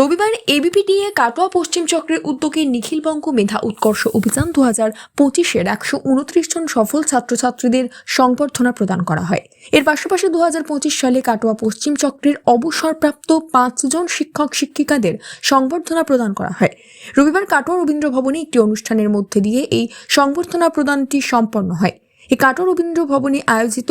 রবিবার এবিপিটিএ কাটোয়া পশ্চিম চক্রের উদ্যোগে নিখিলবঙ্গ মেধা উৎকর্ষ অভিযান দু হাজার পঁচিশের একশো উনত্রিশ জন সফল ছাত্রছাত্রীদের সংবর্ধনা প্রদান করা হয়। এর পাশাপাশি দু হাজার পঁচিশ সালে কাটোয়া পশ্চিম চক্রের অবসরপ্রাপ্ত পাঁচজন শিক্ষক শিক্ষিকাদের সংবর্ধনা প্রদান করা হয়। রবিবার কাটোয়া রবীন্দ্র ভবনে একটি অনুষ্ঠানের মধ্যে দিয়ে এই সংবর্ধনা প্রদানটি সম্পন্ন হয়। এই কাটোয়া রবীন্দ্র ভবনে আয়োজিত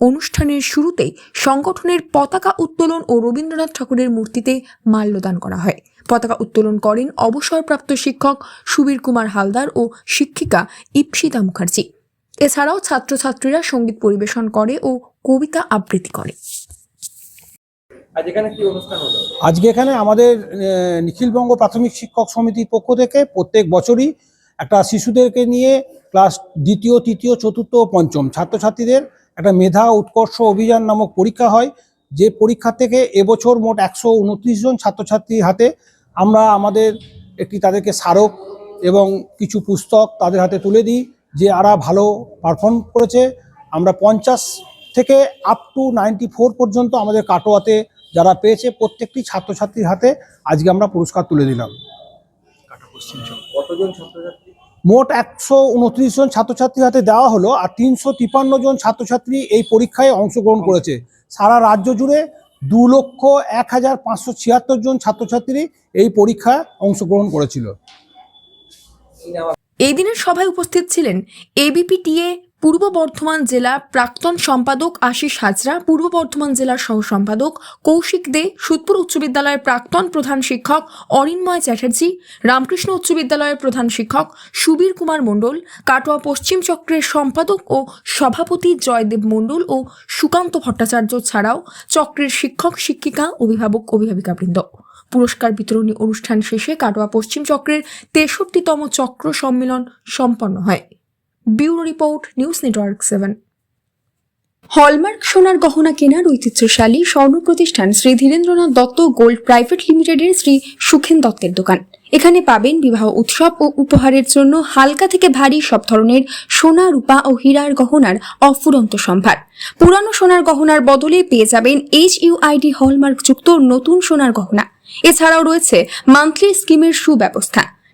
অনুষ্ঠানের শুরুতে সংগঠনের পতাকা উত্তোলন ও রবীন্দ্রনাথ ঠাকুরের মূর্তিতে মাল্যদান করা হয়। পতাকা উত্তোলন করেন অবসরপ্রাপ্ত শিক্ষক সুবীর কুমার হালদার ও শিক্ষিকা ইপসিতা মুখার্জি। এছাড়াও ছাত্রছাত্রীরা সংগীত পরিবেশন করে ও কবিতা আবৃত্তি করে। আজ এখানে কি অনুষ্ঠান আজকে এখানে আমাদের নিখিলবঙ্গ প্রাথমিক শিক্ষক সমিতির পক্ষ থেকে প্রত্যেক বছরই একটা শিশুদেরকে নিয়ে ক্লাস দ্বিতীয় তৃতীয় চতুর্থ ও পঞ্চম ছাত্রছাত্রীদের একটা মেধা উৎকর্ষ অভিযান নামক পরীক্ষা হয় যে পরীক্ষা থেকে এবছর মোট একশো উনত্রিশ জন ছাত্রছাত্রীর হাতে আমরা আমাদের একটি তাদেরকে স্মারক এবং কিছু পুস্তক তাদের হাতে তুলে দিই যে আরা ভালো পারফর্ম করেছে। আমরা পঞ্চাশ থেকে আপ টু নাইনটি ফোর পর্যন্ত আমাদের কাটোয়াতে যারা পেয়েছে প্রত্যেকটি ছাত্রছাত্রীর হাতে আজকে আমরা পুরস্কার তুলে দিলাম। কতজন ছাত্রছাত্রী? মোট একশো উনত্রিশ জন ছাত্রছাত্রীর হাতে দেওয়া হলো আর তিনশো তিপান্ন জন ছাত্রছাত্রী এই পরীক্ষায় অংশগ্রহণ করেছে। সারা রাজ্য জুড়ে দু লক্ষ এক হাজার পাঁচশো ছিয়াত্তর জন ছাত্রছাত্রী এই পরীক্ষায় অংশগ্রহণ করেছিল। এই দিনের সভায় উপস্থিত ছিলেন এবিপিটিএ পূর্ব বর্ধমান জেলা প্রাক্তন সম্পাদক আশিস হাজরা, পূর্ব বর্ধমান জেলার সহ সম্পাদক কৌশিক দে, সুদপুর উচ্চ বিদ্যালয়ের প্রাক্তন প্রধান শিক্ষক অরিন্ময় চ্যাটার্জি, রামকৃষ্ণ উচ্চ বিদ্যালয়ের প্রধান শিক্ষক সুবীর কুমার মণ্ডল, কাটোয়া পশ্চিম চক্রের সম্পাদক ও সভাপতি জয়দেব মণ্ডল ও সুকান্ত ভট্টাচার্য ছাড়াও চক্রের শিক্ষক, শিক্ষিকা, অভিভাবক, অভিভাবিকাবৃন্দ। পুরস্কার বিতরণী অনুষ্ঠান শেষে কাটোয়া পশ্চিম চক্রের তেষট্টিতম চক্র সম্মেলন সম্পন্ন হয়। Bureau report, news network seven. Hallmark সোনার গহনা কেনার ঐতিহ্যশালী স্বর্ণ প্রতিষ্ঠান শ্রী ধীরেন্দ্রনাথ দত্ত গোল্ড প্রাইভেট লিমিটেডের শ্রী সুখেন দত্তের দোকান। এখানে পাবেন বিবাহ উৎসব ও উপহারের জন্য হালকা থেকে ভারী সব ধরনের সোনা, রূপা ও হীরার গহনার অফুরন্ত সম্ভার। পুরানো সোনার গহনার বদলে পেয়ে যাবেন এইচ ইউআইডি হলমার্কযুক্ত নতুন সোনার গহনা। এছাড়াও রয়েছে মান্থলি স্কিমের সুব্যবস্থা।